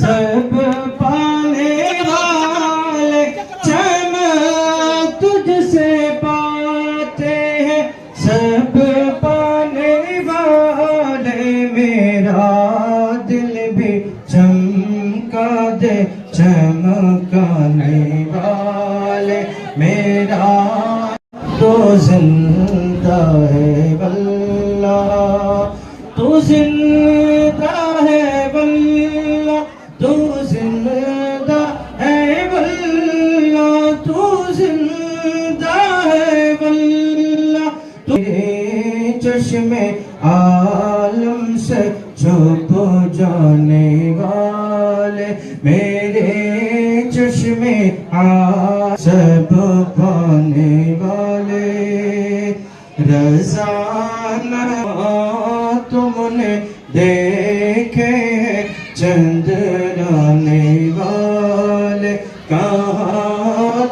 سب پانے والے چم تجھ سے پاتے ہیں۔ سب پانے والے میرا دل بھی چمکا دے چمکانے والے میرا تو زندہ ہے، واللہ، تو زندہ زندہ ہے واللہ عالم سے چھپ جانے والے، میرے چشم عالم سب پانے والے۔ رضا نہ تم نے دیکھے ہیں، جن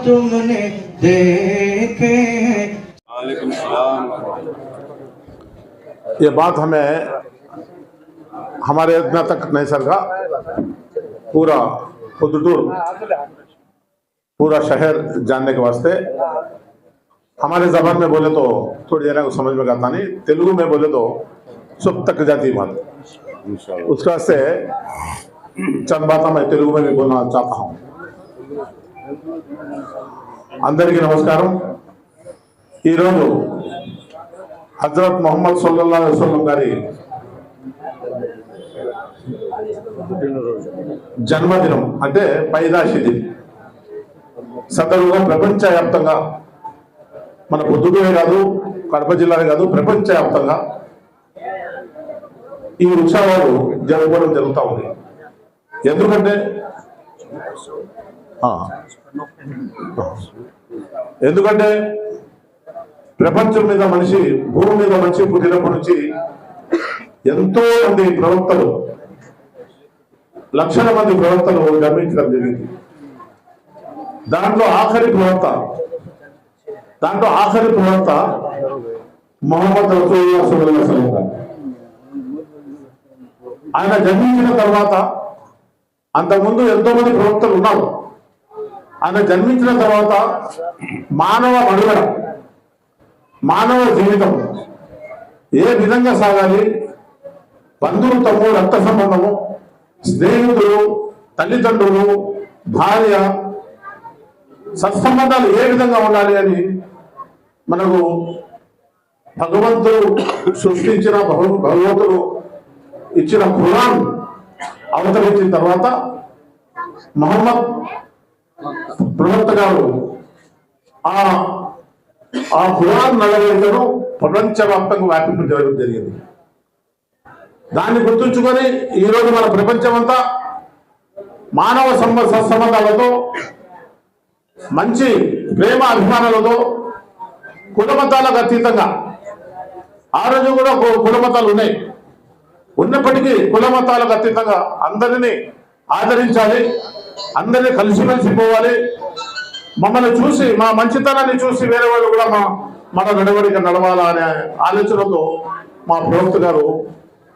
تم نے دیکھے ہیں۔ وعلیکم السلام۔ یہ بات ہمیں ہمارے اتنا تک نہیں سرگا پورا خدٹور پورا شہر جاننے کے واسطے۔ ہمارے زبان میں بولے تو تھوڑی دیر کو سمجھ میں آتا نہیں تیلگو میں بولے تو سب تک جاتی بات۔ اس کا سے چند باتیں میں تیلگو میں بھی بولنا چاہتا ہوں۔ అందరికీ నమస్కారం. ఈరోజు హజరత్ మొహమ్మద్ సల్లల్లా వసల్లం గారి జన్మదినం అంటే పైదాశిది. సందర్భంగా ప్రపంచవ్యాప్తంగా మన పొద్దుటూరే కాదు కడప జిల్లానే కాదు ప్రపంచవ్యాప్తంగా ఈ ఉత్సవాలు జరుపుకోవడం జరుగుతూ ఉంది. ఎందుకంటే ఎందుకంటే ప్రపంచం మీద మనిషి భూమి మీద మనిషి పుట్టినప్పటి నుంచి ఎంతో మంది ప్రవక్తలు లక్షల మంది ప్రవక్తలు గమనించడం జరిగింది. దాంట్లో ఆఖరి ప్రవక్త దాంట్లో ఆఖరి ప్రవక్త మొహమ్మద్ ఆయన జన్మించిన తర్వాత అంతకుముందు ఎంతో మంది ప్రవక్తలు ఉన్నారు. ఆయన జన్మించిన తర్వాత మానవ మనుగడ మానవ జీవితం ఏ విధంగా సాగాలి? బంధుత్వము రక్త సంబంధము స్నేహితులు తల్లిదండ్రులు భార్య సత్సంబంధాలు ఏ విధంగా ఉండాలి అని మనకు భగవంతుడు సృష్టించిన భగవంతుడు ఇచ్చిన ఖురాన్ అవతరించిన తర్వాత మహమ్మద్ ప్రవక్త గారు ఆ ఆ హురాన్ నడవడికను ప్రపంచవ్యాప్తంగా వ్యాపింపజేయడం జరిగింది. దాన్ని గుర్తుంచుకొని ఈరోజు మన ప్రపంచమంతా మానవ సంబ సంబంధాలతో మంచి ప్రేమ అభిమానాలతో కులమతాలకు అతీతంగా ఆ రోజు కూడా కులమతాలు ఉన్నాయి. ఉన్నప్పటికీ కులమతాలకు అతీతంగా అందరినీ ఆదరించాలి అందరినీ కలిసిమెలిసి పోవాలి మమ్మల్ని చూసి మా మంచితనాన్ని చూసి వేరే వాళ్ళు కూడా మా మన నడవడిక నడవాలా అనే ఆలోచనతో మా ప్రవక్త గారు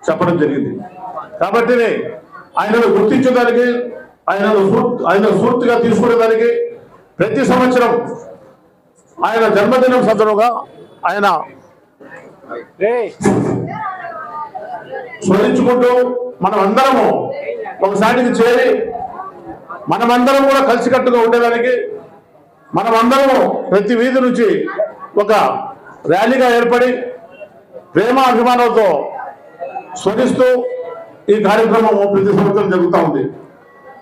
చెప్పడం జరిగింది. కాబట్టి ఆయనను గుర్తించడానికి ఆయనను ఆయన స్ఫూర్తిగా తీసుకునేదానికి ప్రతి సంవత్సరం ఆయన జన్మదినం సందర్భంగా ఆయన స్మరించుకుంటూ మనం అందరము ఒకసారికి చేరి మనమందరం కూడా కలిసికట్టుగా ఉండేదానికి మనం అందరము ప్రతి వీధి నుంచి ఒక ర్యాలీగా ఏర్పడి ప్రేమ అభిమానంతో స్మరిస్తూ ఈ కార్యక్రమం ప్రతి సంవత్సరం జరుగుతూ ఉంది.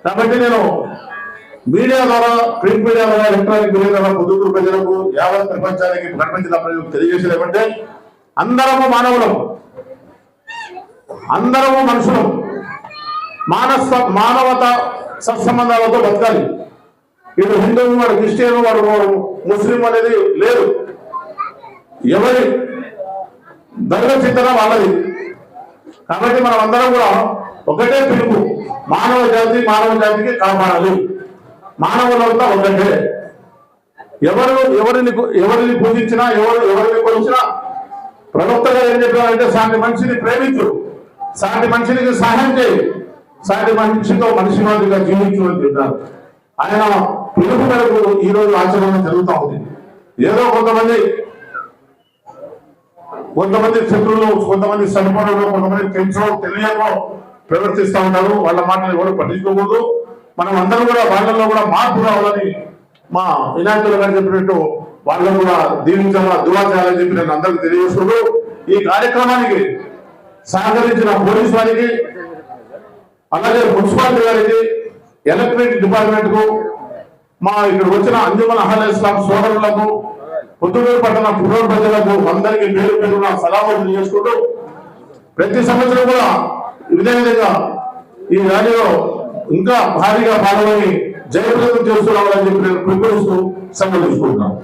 కాబట్టి నేను మీడియా ద్వారా ప్రింట్ మీడియా ద్వారా ఎలక్ట్రానిక్ మీడియా ద్వారా పొద్దుటూరు ప్రజలకు యావత్ ప్రపంచానికి ప్రపంచ ప్రజలకు తెలియజేసేది ఏమంటే అందరము మానవులం. అందరము మనుషులం. మానస మానవత సత్సంబంధాలతో బతకాలి. ఇటు హిందువు వాడు క్రిస్టియన్ వాడు వాడు ముస్లిం అనేది లేదు. ఎవరి దైవ చింతన వాళ్ళది. కాబట్టి మనం అందరం కూడా ఒకటే పిలుపు. మానవ జాతి మానవ జాతికి కాపాడాలి. మానవులంతా ఒకటే. ఎవరు ఎవరిని ఎవరిని పూజించినా ఎవరు ఎవరిని కొలిచినా ప్రవక్తగా ఏం చెప్పారంటే సాటి మనిషిని ప్రేమించు. సాటి మనిషినికి సహాయం చేయి. సాటి మనిషితో మనిషి మాదిరిగా జీవించు అని చెప్పారు. ఆయన పిలుపు మేరకు ఈ రోజు ఆచరణ జరుగుతూ ఉంది. ఏదో కొంతమంది కొంతమంది శత్రులు కొంతమంది సరిపడలు కొంతమంది తెలుసో తెలియకో ప్రవర్తిస్తూ ఉంటారు. వాళ్ళ మాటలు ఎవరు పట్టించుకోకూడదు. మనం అందరం కూడా వాళ్ళలో కూడా మార్పు రావాలని మా వినాయకులు గారు చెప్పినట్టు వాళ్ళను కూడా దీవించాలా దువా చేయాలని చెప్పి నేను అందరికి తెలియజేస్తున్నాడు ఈ కార్యక్రమానికి సహకరించిన పోలీస్ వారికి అలాగే మున్సిపాలిటీ గారికి ఎలక్ట్రిక్ డిపార్ట్మెంట్కు మా ఇక్కడ వచ్చిన అంజుమన్ అహల్ ఇస్లాం సోదరులకు పుత్తూరు పట్టణ పునర్ ప్రజలకు అందరికీ పేరు పేరున సలాములు చేసుకుంటూ ప్రతి సంవత్సరం కూడా ఇదే విధంగా ఈ ర్యాలీలో ఇంకా భారీగా పాల్గొని జయప్రదం చేస్తున్నామని చెప్పి నేను పిలుపునిస్తూ సంబంధించుకుంటున్నాను